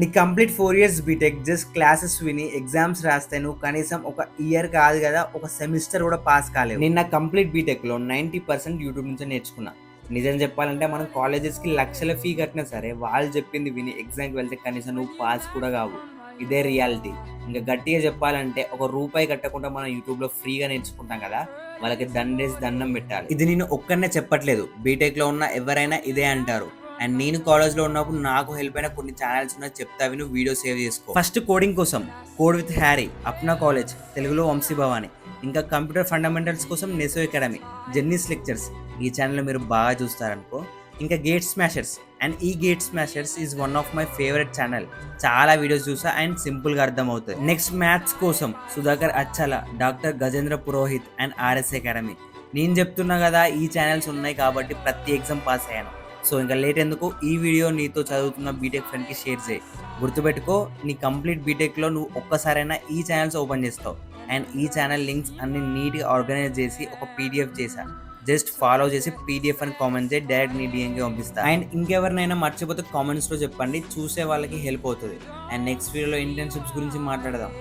నీ complete four years BTech just classes విని exams రాస్తే నువ్వు కనీసం ఒక ఇయర్ కాదు కదా ఒక సెమిస్టర్ కూడా పాస్ కాలేవు. నేను నా కంప్లీట్ బీటెక్లో నైంటీ పర్సెంట్ యూట్యూబ్ నుంచి నేర్చుకున్నా. నిజం చెప్పాలంటే మనం కాలేజెస్కి లక్షల ఫీ కట్టినా సరే వాళ్ళు చెప్పింది విని ఎగ్జామ్కి వెళ్తే కనీసం నువ్వు పాస్ కూడా కావు. ఇదే రియాలిటీ ఇంకా గట్టిగా చెప్పాలంటే ఒక రూపాయి కట్టకుండా మనం యూట్యూబ్లో ఫ్రీగా నేర్చుకుంటాం కదా వాళ్ళకి దండేసి దండం పెట్టాలి. ఇది నేను ఒక్కనే చెప్పట్లేదు. బీటెక్లో ఉన్న ఎవరైనా ఇదే అంటారు. అండ్ నేను కాలేజ్లో ఉన్నప్పుడు నాకు హెల్ప్ అయిన కొన్ని ఛానల్స్ ఉన్నాయి. చెప్తా విను వీడియో సేవ్ చేసుకో. ఫస్ట్ కోడింగ్ కోసం code with Harry Apna college తెలుగులో వంశీ భవాని. ఇంకా కంప్యూటర్ ఫండమెంటల్స్ కోసం నెసో అకాడమీ జర్నీస్ లెక్చర్స్ ఈ ఛానల్ మీరు బాగా చూస్తారనుకో. ఇంకా గేట్ స్మాషర్స్ అండ్ ఈ Gate Smashers is one of my favourite channel చాలా వీడియోస్ చూసా అండ్ సింపుల్గా అర్థమవుతుంది నెక్స్ట్ మ్యాథ్స్ కోసం Sudhakar Atchala doctor Gajendra Purohit and RS academy నేను చెప్తున్నా కదా ఈ ఛానల్స్ ఉన్నాయి కాబట్టి ప్రతి ఎగ్జామ్ పాస్ అయ్యాను. సో ఇంకా లేట్ ఎందుకు? ఈ వీడియో నీతో చదువుతున్న బీటెక్ ఫ్రెండ్కి షేర్ చేయి. గుర్తుపెట్టుకో నీ కంప్లీట్ బీటెక్లో నువ్వు ఒక్కసారైనా ఈ ఛానల్స్ ఓపెన్ చేస్తావు. అండ్ ఈ ఛానల్ లింక్స్ అన్ని నీట్గా ఆర్గనైజ్ చేసి ఒక పీడిఎఫ్ చేశా. జస్ట్ ఫాలో చేసి పీడిఎఫ్ అని కామెంట్ చేసి డైరెక్ట్ నీ డిఎంకి పంపిస్తా. అండ్ ఇంకెవరినైనా మర్చిపోతే కామెంట్స్లో చెప్పండి చూసే వాళ్ళకి హెల్ప్ అవుతుంది. అండ్ నెక్స్ట్ వీడియోలో ఇంటర్న్షిప్స్ గురించి మాట్లాడదాం.